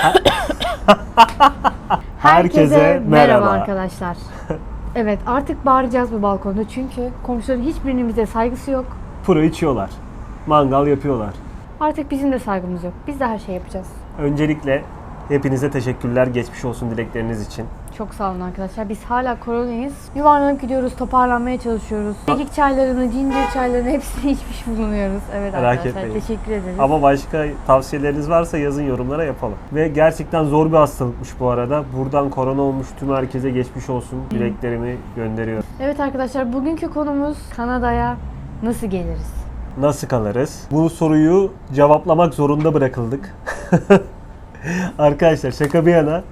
Herkese merhaba. arkadaşlar. Evet artık bağıracağız bu balkonda çünkü komşuların hiçbirinin bize saygısı yok. Puro içiyorlar. Mangal yapıyorlar. Artık bizim de saygımız yok. Biz de her şey yapacağız. Öncelikle hepinize teşekkürler geçmiş olsun dilekleriniz için. Çok sağ olun arkadaşlar. Biz hala koronayız. Yuvarlanıp gidiyoruz, toparlanmaya çalışıyoruz. Kekik çaylarını, ginger çaylarını hepsini içmiş bulunuyoruz. Evet Merak arkadaşlar etmeyin. teşekkür ederiz. Ama başka tavsiyeleriniz varsa yazın yorumlara yapalım. Ve gerçekten zor bir hastalıkmış bu arada. Buradan korona olmuş tüm herkese geçmiş olsun dileklerimi gönderiyorum. Evet arkadaşlar bugünkü konumuz Kanada'ya nasıl geliriz? Nasıl kalırız? Bu soruyu cevaplamak zorunda bırakıldık. Arkadaşlar şaka bir yana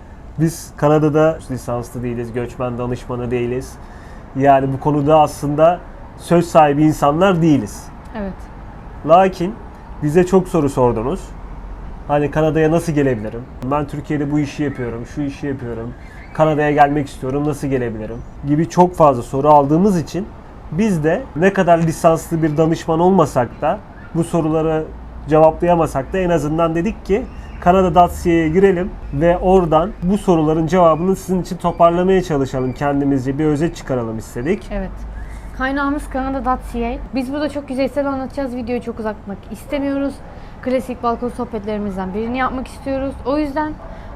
biz Kanada'da lisanslı değiliz, göçmen danışmanı değiliz. Yani bu konuda aslında söz sahibi insanlar değiliz. Evet. Lakin bize çok soru sordunuz. Hani Kanada'ya nasıl gelebilirim? Ben Türkiye'de bu işi yapıyorum, şu işi yapıyorum. Kanada'ya gelmek istiyorum, nasıl gelebilirim? Gibi çok fazla soru aldığımız için biz de ne kadar lisanslı bir danışman olmasak da bu soruları cevaplayamasak da en azından dedik ki Kanada.ca'ya girelim ve oradan bu soruların cevabını sizin için toparlamaya çalışalım. Kendimizce bir özet çıkaralım istedik. Evet. Kaynağımız Kanada.ca. Biz burada çok yüzeysel anlatacağız. Videoyu çok uzatmak istemiyoruz. Klasik balkon sohbetlerimizden birini yapmak istiyoruz. O yüzden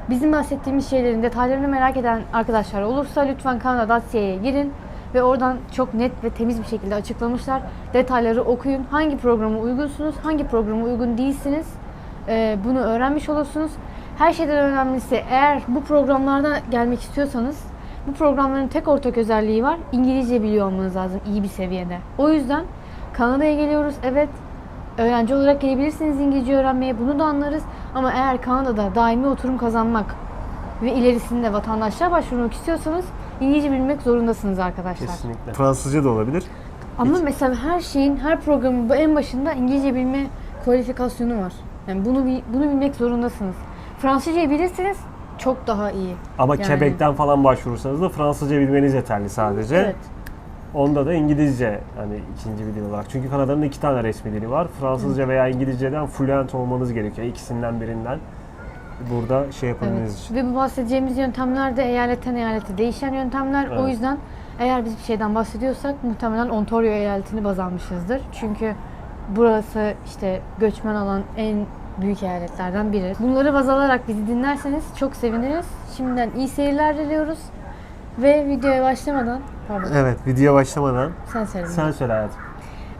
bizim bahsettiğimiz şeylerin detaylarını merak eden arkadaşlar olursa lütfen Kanada.ca'ya girin ve oradan çok net ve temiz bir şekilde açıklamışlar. Detayları okuyun. Hangi programa uygunsunuz, hangi programa uygun değilsiniz. Ee, bunu öğrenmiş olursunuz. Her şeyden önemlisi eğer bu programlarda gelmek istiyorsanız bu programların tek ortak özelliği var. İngilizce biliyor olmanız lazım iyi bir seviyede. O yüzden Kanada'ya geliyoruz. Evet öğrenci olarak gelebilirsiniz İngilizce öğrenmeye. Bunu da anlarız. Ama eğer Kanada'da daimi oturum kazanmak ve ilerisinde vatandaşlığa başvurmak istiyorsanız İngilizce bilmek zorundasınız arkadaşlar. Kesinlikle. Fransızca da olabilir. Ama mesela her şeyin, her programın bu en başında İngilizce bilme kualifikasyonu var. Yani bunu bunu bilmek zorundasınız. Fransızcayı bilirseniz çok daha iyi. Ama Yani. Quebec'ten falan başvurursanız da Fransızca bilmeniz yeterli sadece. Evet. Onda da İngilizce hani ikinci bir dil olarak. Çünkü Kanada'nın iki tane resmi dili var. Fransızca veya İngilizceden fluent olmanız gerekiyor. İkisinden birinden. Burada şey yapabilmeniz Evet. için. Ve bu bahsedeceğimiz yöntemler de eyaletten eyalete değişen yöntemler. O Evet. yüzden eğer biz bir şeyden bahsediyorsak muhtemelen Ontario eyaletini baz almışızdır. Çünkü burası işte göçmen alan en büyük eyaletlerden biri. Bunları baz alarak bizi dinlerseniz çok seviniriz. Şimdiden iyi seyirler diliyoruz. Ve videoya başlamadan, pardon Evet, video başlamadan sen söyle. sen söyle hayatım.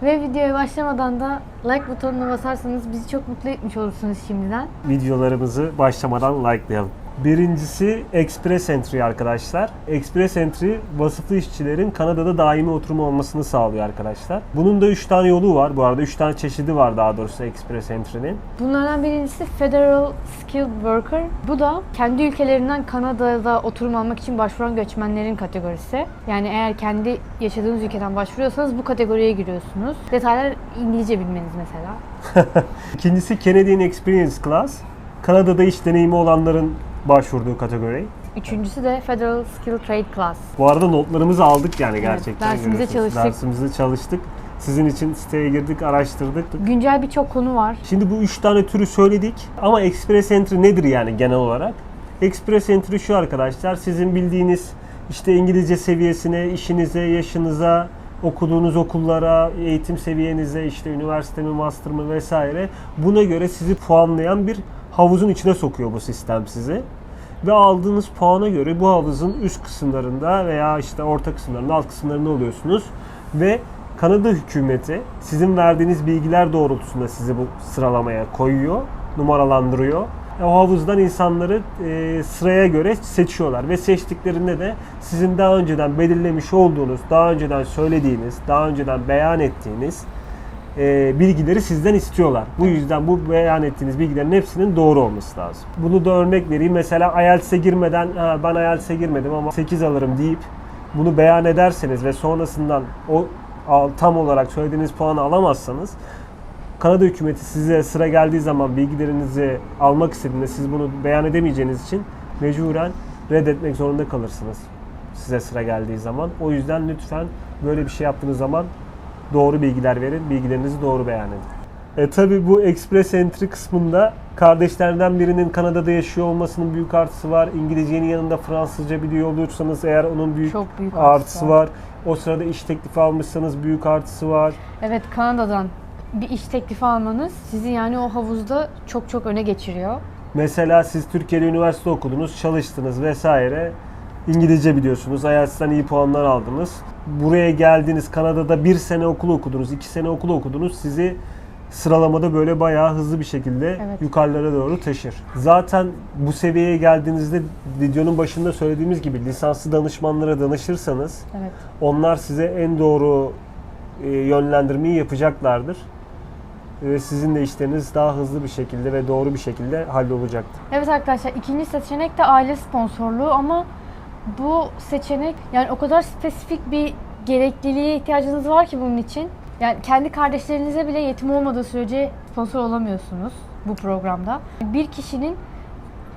Ve videoya başlamadan da like butonuna basarsanız bizi çok mutlu etmiş olursunuz şimdiden. Videolarımızı başlamadan likelayalım. Birincisi Express Entry arkadaşlar. Express Entry vasıflı işçilerin Kanada'da daimi oturumu olmasını sağlıyor arkadaşlar. Bunun da 3 tane yolu var. Bu arada 3 tane çeşidi var daha doğrusu Express Entry'nin. Bunlardan birincisi Federal Skilled Worker. Bu da kendi ülkelerinden Kanada'da oturum almak için başvuran göçmenlerin kategorisi. Yani eğer kendi yaşadığınız ülkeden başvuruyorsanız bu kategoriye giriyorsunuz. Detaylar İngilizce bilmeniz mesela. İkincisi Canadian Experience Class. Kanada'da iş deneyimi olanların başvurduğu kategori. Üçüncüsü de Federal Skilled Trade Class. Bu arada notlarımızı aldık yani gerçekten. dersimize görüyorsunuz. çalıştık. Dersimize çalıştık. Sizin için siteye girdik, araştırdık. Güncel birçok konu var. Şimdi bu üç tane türü söyledik ama Express Entry nedir yani genel olarak? Express Entry şu arkadaşlar, sizin bildiğiniz işte İngilizce seviyesine, işinize, yaşınıza, okuduğunuz okullara, eğitim seviyenize, işte üniversite mi, master mı vesaire buna göre sizi puanlayan bir havuzun içine sokuyor bu sistem sizi. Ve aldığınız puana göre bu havuzun üst kısımlarında veya işte orta kısımlarında, alt kısımlarında oluyorsunuz. Ve Kanada hükümeti sizin verdiğiniz bilgiler doğrultusunda sizi bu sıralamaya koyuyor, numaralandırıyor. E, O havuzdan insanları e, sıraya göre seçiyorlar ve seçtiklerinde de sizin daha önceden belirlemiş olduğunuz, daha önceden söylediğiniz, daha önceden beyan ettiğiniz e, bilgileri sizden istiyorlar. Bu yüzden bu beyan ettiğiniz bilgilerin hepsinin doğru olması lazım. Bunu da örnek vereyim. Mesela IELTS'e girmeden ha, ben IELTS'e girmedim ama 8 alırım deyip bunu beyan ederseniz ve sonrasından o tam olarak söylediğiniz puanı alamazsanız Kanada hükümeti size sıra geldiği zaman bilgilerinizi almak istediğinde siz bunu beyan edemeyeceğiniz için mecburen reddetmek zorunda kalırsınız size sıra geldiği zaman. O yüzden lütfen böyle bir şey yaptığınız zaman doğru bilgiler verin, bilgilerinizi doğru beyan edin. E tabi bu Express Entry kısmında kardeşlerden birinin Kanada'da yaşıyor olmasının büyük artısı var. İngilizcenin yanında Fransızca biliyor olursanız eğer onun büyük, Çok büyük artısı artısı var. O sırada iş teklifi almışsanız büyük artısı var. Evet Kanada'dan bir iş teklifi almanız sizi yani o havuzda çok çok öne geçiriyor. Mesela siz Türkiye'de üniversite okudunuz, çalıştınız vesaire. İngilizce biliyorsunuz, IELTS'ten iyi puanlar aldınız. Buraya geldiniz, Kanada'da bir sene okul okudunuz, iki sene okul okudunuz. Sizi sıralamada böyle bayağı hızlı bir şekilde Evet. yukarılara doğru taşır. Zaten bu seviyeye geldiğinizde videonun başında söylediğimiz gibi lisanslı danışmanlara danışırsanız Evet. onlar size en doğru e, yönlendirmeyi yapacaklardır. Ve sizin de işleriniz daha hızlı bir şekilde ve doğru bir şekilde hallolacaktır. Evet arkadaşlar ikinci seçenek de aile sponsorluğu ama bu seçenek yani o kadar spesifik bir gerekliliğe ihtiyacınız var ki bunun için. Yani kendi kardeşlerinize bile yetim olmadığı sürece sponsor olamıyorsunuz bu programda. Bir kişinin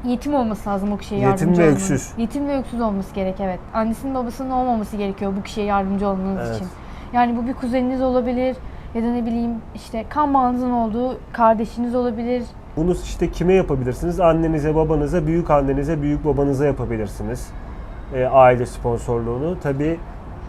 yetim olması lazım o kişiye Yetim yardımcı ve olmanız. öksüz. Yetim ve öksüz olması gerek evet. Annesinin babasının olmaması gerekiyor bu kişiye yardımcı olmanız Evet. için. Yani bu bir kuzeniniz olabilir ya da ne bileyim işte kan bağınızın olduğu kardeşiniz olabilir. Bunu işte kime yapabilirsiniz? Annenize, babanıza, büyük annenize, büyük babanıza yapabilirsiniz. E, aile sponsorluğunu. Tabii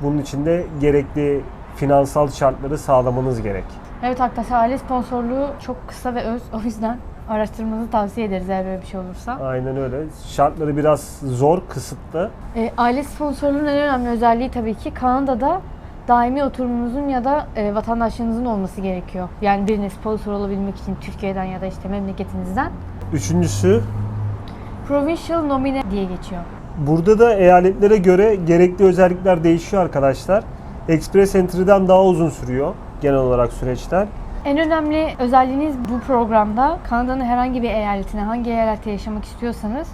bunun için de gerekli finansal şartları sağlamanız gerek. Evet arkadaşlar aile sponsorluğu çok kısa ve öz. O yüzden araştırmanızı tavsiye ederiz eğer böyle bir şey olursa. Aynen öyle. Şartları biraz zor, kısıtlı. E, aile sponsorluğunun en önemli özelliği tabii ki Kanada'da daimi oturumunuzun ya da e, vatandaşlığınızın olması gerekiyor. Yani birine sponsor olabilmek için Türkiye'den ya da işte memleketinizden. Üçüncüsü Provincial nomine diye geçiyor. Burada da eyaletlere göre gerekli özellikler değişiyor arkadaşlar. Express Entry'den daha uzun sürüyor genel olarak süreçler. En önemli özelliğiniz bu programda Kanada'nın herhangi bir eyaletine, hangi eyalette yaşamak istiyorsanız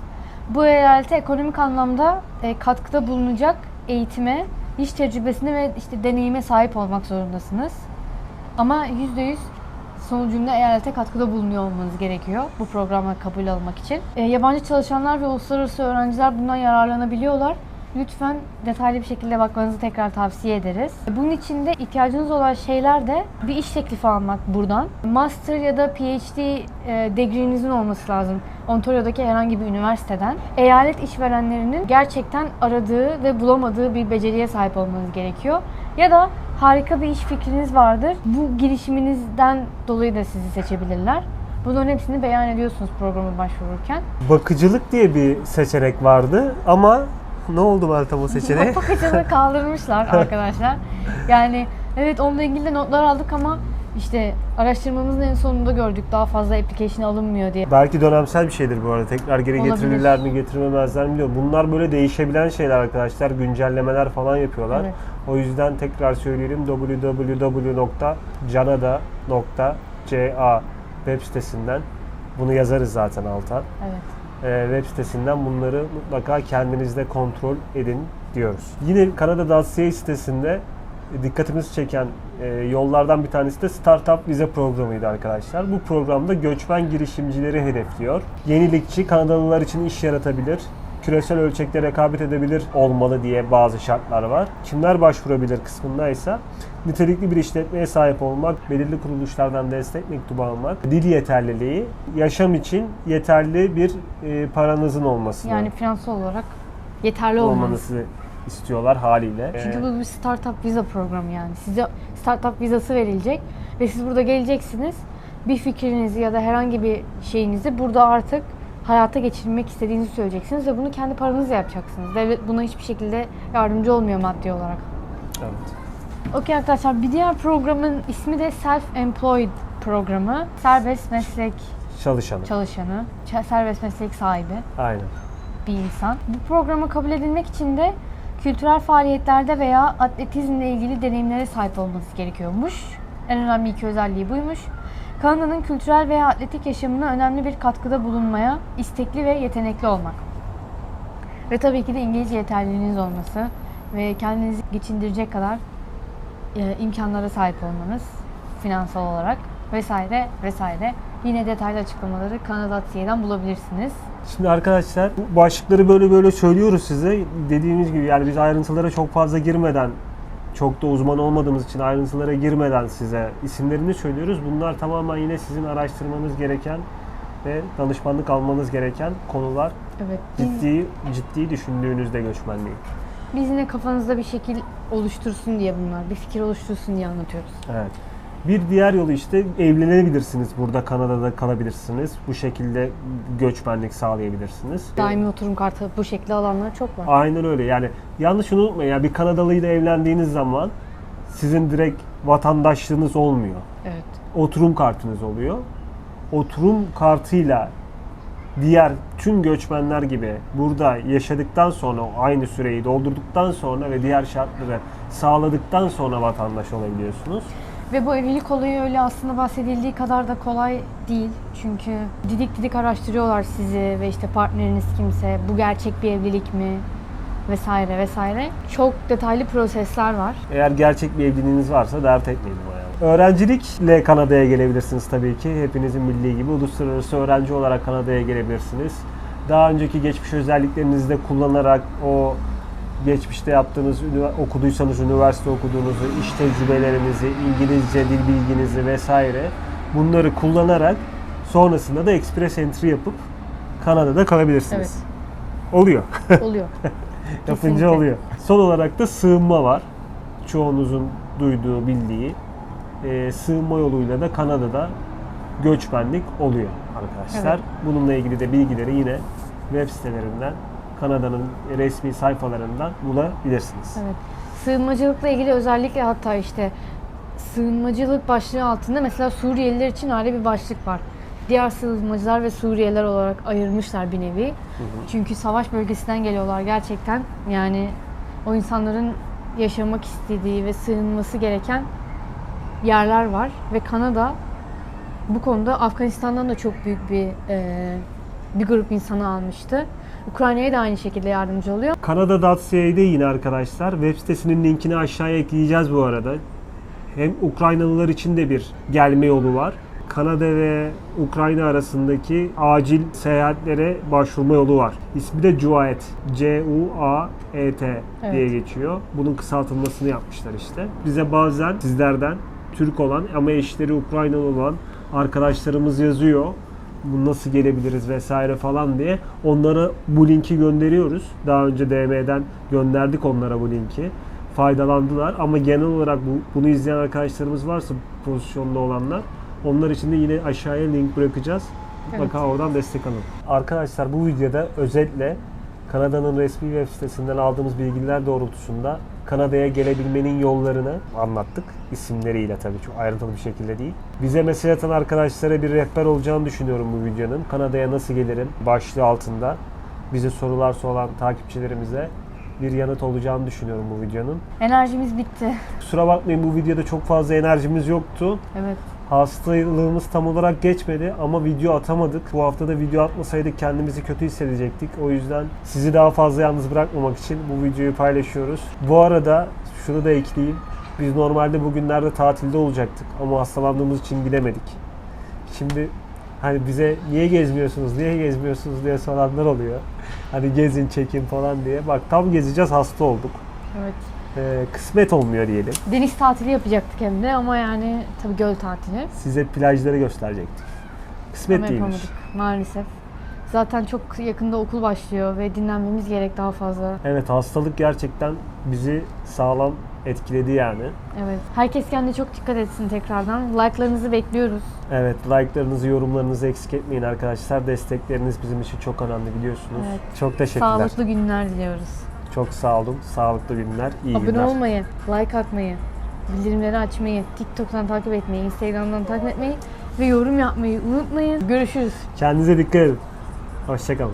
bu eyalete ekonomik anlamda e, katkıda bulunacak eğitime, iş tecrübesine ve işte deneyime sahip olmak zorundasınız. Ama %100 sonucunda eyalete katkıda bulunuyor olmanız gerekiyor bu programa kabul almak için. E, yabancı çalışanlar ve uluslararası öğrenciler bundan yararlanabiliyorlar. Lütfen detaylı bir şekilde bakmanızı tekrar tavsiye ederiz. Bunun için de ihtiyacınız olan şeyler de bir iş teklifi almak buradan. Master ya da PhD e, degree'nizin olması lazım. Ontario'daki herhangi bir üniversiteden. Eyalet işverenlerinin gerçekten aradığı ve bulamadığı bir beceriye sahip olmanız gerekiyor. Ya da harika bir iş fikriniz vardır. Bu girişiminizden dolayı da sizi seçebilirler. Bunların hepsini beyan ediyorsunuz programa başvururken. Bakıcılık diye bir seçenek vardı ama ne oldu Meltem o seçeneğe? Bakıcılığı kaldırmışlar arkadaşlar. Yani evet onunla ilgili de notlar aldık ama işte araştırmamızın en sonunda gördük daha fazla application alınmıyor diye. Belki dönemsel bir şeydir bu arada. Tekrar geri Olabilir. getirirler mi getirmemezler mi bilmiyorum. Bunlar böyle değişebilen şeyler arkadaşlar. Güncellemeler falan yapıyorlar. Evet. O yüzden tekrar söyleyelim www.canada.ca web sitesinden bunu yazarız zaten alta. Evet. Ee, web sitesinden bunları mutlaka kendinizde kontrol edin diyoruz. Yine Kanada.ca sitesinde dikkatimizi çeken e, yollardan bir tanesi de Startup Vize programıydı arkadaşlar. Bu programda göçmen girişimcileri hedefliyor. Yenilikçi Kanadalılar için iş yaratabilir, küresel ölçekte rekabet edebilir olmalı diye bazı şartlar var. Kimler başvurabilir kısmında ise nitelikli bir işletmeye sahip olmak, belirli kuruluşlardan destek mektubu almak, dil yeterliliği, yaşam için yeterli bir e, paranızın olması Yani finansal olarak yeterli olmanız. olmanızı istiyorlar haliyle. Çünkü bu bir startup viza programı yani. Size startup vizası verilecek ve siz burada geleceksiniz. Bir fikrinizi ya da herhangi bir şeyinizi burada artık hayata geçirmek istediğinizi söyleyeceksiniz ve bunu kendi paranızla yapacaksınız. Devlet buna hiçbir şekilde yardımcı olmuyor maddi olarak. evet. Okey arkadaşlar bir diğer programın ismi de Self-Employed programı. Serbest meslek Çalışanı. çalışanı, ç- serbest meslek sahibi Aynen. bir insan. Bu programa kabul edilmek için de kültürel faaliyetlerde veya atletizmle ilgili deneyimlere sahip olması gerekiyormuş. En önemli iki özelliği buymuş. Kanada'nın kültürel veya atletik yaşamına önemli bir katkıda bulunmaya istekli ve yetenekli olmak. Ve tabii ki de İngilizce yeterliliğiniz olması ve kendinizi geçindirecek kadar e, imkanlara sahip olmanız finansal olarak vesaire vesaire. Yine detaylı açıklamaları Kanada.ca'dan bulabilirsiniz. Şimdi arkadaşlar bu başlıkları böyle böyle söylüyoruz size. Dediğimiz gibi yani biz ayrıntılara çok fazla girmeden çok da uzman olmadığımız için ayrıntılara girmeden size isimlerini söylüyoruz. Bunlar tamamen yine sizin araştırmanız gereken ve danışmanlık almanız gereken konular. Evet. Biz, Ciddi ciddi düşündüğünüzde göçmenliği. biz yine kafanızda bir şekil oluştursun diye bunlar. Bir fikir oluştursun diye anlatıyoruz. Evet. Bir diğer yolu işte evlenebilirsiniz. Burada Kanada'da kalabilirsiniz. Bu şekilde göçmenlik sağlayabilirsiniz. Daimi oturum kartı bu şekilde alanlar çok var. Aynen öyle. Yani yanlış unutmayın. Yani bir Kanadalıyla evlendiğiniz zaman sizin direkt vatandaşlığınız olmuyor. Evet. Oturum kartınız oluyor. Oturum kartıyla diğer tüm göçmenler gibi burada yaşadıktan sonra aynı süreyi doldurduktan sonra ve diğer şartları sağladıktan sonra vatandaş olabiliyorsunuz. Ve bu evlilik olayı öyle aslında bahsedildiği kadar da kolay değil. Çünkü didik didik araştırıyorlar sizi ve işte partneriniz kimse, bu gerçek bir evlilik mi vesaire vesaire. Çok detaylı prosesler var. Eğer gerçek bir evliliğiniz varsa dert etmeyin bayağı. Öğrencilikle Kanada'ya gelebilirsiniz tabii ki. Hepinizin bildiği gibi uluslararası öğrenci olarak Kanada'ya gelebilirsiniz. Daha önceki geçmiş özelliklerinizi de kullanarak o geçmişte yaptığınız, okuduysanız üniversite okuduğunuzu, iş tecrübelerinizi, İngilizce dil bilginizi vesaire bunları kullanarak sonrasında da express entry yapıp Kanada'da kalabilirsiniz. Oluyor. Oluyor. Yapınca oluyor. Son olarak da sığınma var. Çoğunuzun duyduğu, bildiği. Ee, sığınma yoluyla da Kanada'da göçmenlik oluyor arkadaşlar. Evet. Bununla ilgili de bilgileri yine web sitelerinden, Kanada'nın resmi sayfalarından bulabilirsiniz. Evet. Sığınmacılıkla ilgili özellikle hatta işte sığınmacılık başlığı altında mesela Suriyeliler için ayrı bir başlık var. Diğer sığınmacılar ve Suriyeliler olarak ayırmışlar bir nevi. Çünkü savaş bölgesinden geliyorlar gerçekten. Yani o insanların yaşamak istediği ve sığınması gereken yerler var ve Kanada bu konuda Afganistan'dan da çok büyük bir e, bir grup insanı almıştı. Ukrayna'ya da aynı şekilde yardımcı oluyor. Kanada.ca'de yine arkadaşlar web sitesinin linkini aşağıya ekleyeceğiz bu arada. Hem Ukraynalılar için de bir gelme yolu var. Kanada ve Ukrayna arasındaki acil seyahatlere başvurma yolu var. İsmi de CUAET. C-U-A-E-T diye Evet. geçiyor. Bunun kısaltılmasını yapmışlar işte. Bize bazen sizlerden Türk olan ama eşleri Ukraynalı olan arkadaşlarımız yazıyor. Bu nasıl gelebiliriz vesaire falan diye. Onlara bu linki gönderiyoruz. Daha önce DM'den gönderdik onlara bu linki. Faydalandılar ama genel olarak bu, bunu izleyen arkadaşlarımız varsa pozisyonda olanlar onlar için de yine aşağıya link bırakacağız. Mutlaka Evet. oradan destek alın. Arkadaşlar bu videoda özetle Kanada'nın resmi web sitesinden aldığımız bilgiler doğrultusunda Kanada'ya gelebilmenin yollarını anlattık. İsimleriyle tabii çok ayrıntılı bir şekilde değil. Bize mesaj atan arkadaşlara bir rehber olacağını düşünüyorum bu videonun. Kanada'ya nasıl gelirim başlığı altında bize sorular soran takipçilerimize bir yanıt olacağını düşünüyorum bu videonun. Enerjimiz bitti. Kusura bakmayın bu videoda çok fazla enerjimiz yoktu. Evet. Hastalığımız tam olarak geçmedi ama video atamadık. Bu hafta da video atmasaydık kendimizi kötü hissedecektik. O yüzden sizi daha fazla yalnız bırakmamak için bu videoyu paylaşıyoruz. Bu arada şunu da ekleyeyim. Biz normalde bugünlerde tatilde olacaktık ama hastalandığımız için gidemedik. Şimdi hani bize niye gezmiyorsunuz, niye gezmiyorsunuz diye soranlar oluyor. Hani gezin, çekin falan diye. Bak tam gezeceğiz hasta olduk. Evet. Ee, kısmet olmuyor diyelim. Deniz tatili yapacaktık hem de ama yani tabii göl tatili. Size plajları gösterecektik. Kısmet Ama değilmiş. yapamadık maalesef. Zaten çok yakında okul başlıyor ve dinlenmemiz gerek daha fazla. Evet hastalık gerçekten bizi sağlam etkiledi yani. Evet. Herkes kendine çok dikkat etsin tekrardan. Like'larınızı bekliyoruz. Evet like'larınızı, yorumlarınızı eksik etmeyin arkadaşlar. Destekleriniz bizim için çok önemli biliyorsunuz. Evet. Çok teşekkürler. Sağlıklı günler diliyoruz. Çok sağ olun. Sağlıklı günler, iyi Abone günler. olmayı, like atmayı, bildirimleri açmayı, TikTok'tan takip etmeyi, Instagram'dan takip etmeyi ve yorum yapmayı unutmayın. Görüşürüz. Kendinize dikkat edin. Hoşçakalın.